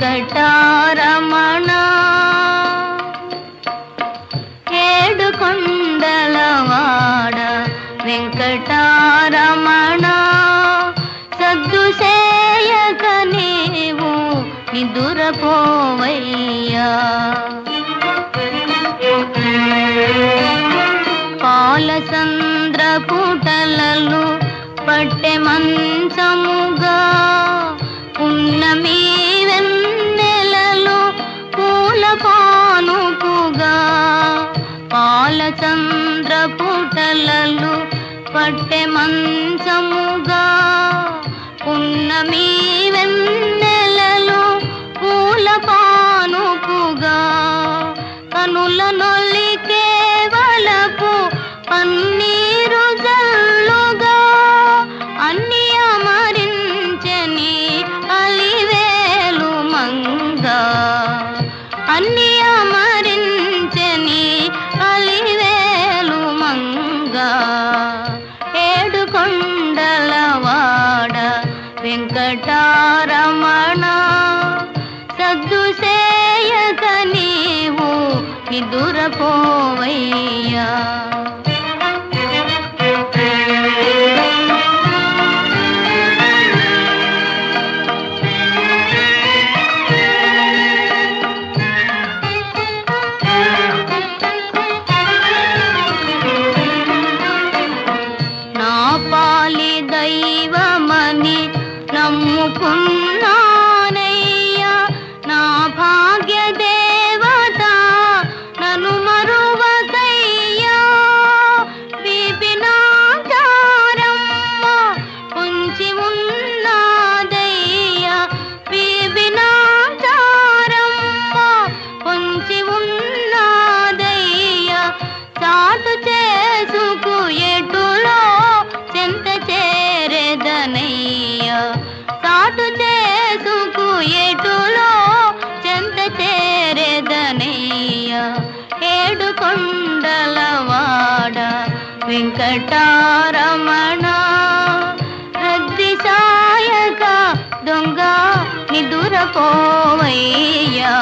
Venkataramana. ఏడు కొండలవాడ వెంకటారమణ. సద్దు చేయక నీవు నిదురపోవయ్యా పాలచంద్ర పుటలలు పట్టె మంచముగా పున్నమి పాలచంద్ర పుటలలు పట్టె మంచము కొండలవాడ వెంకటారమణ. సద్దు చేయక నీవు నిదురపోవయ్యా నాటు చేతుకు ఎటులో చెంత చేరేదనయ్య? ఏడు కొండలవాడ వెంకటారమణ. రద్ది సాయక దొంగ నిదురపోవయ్యా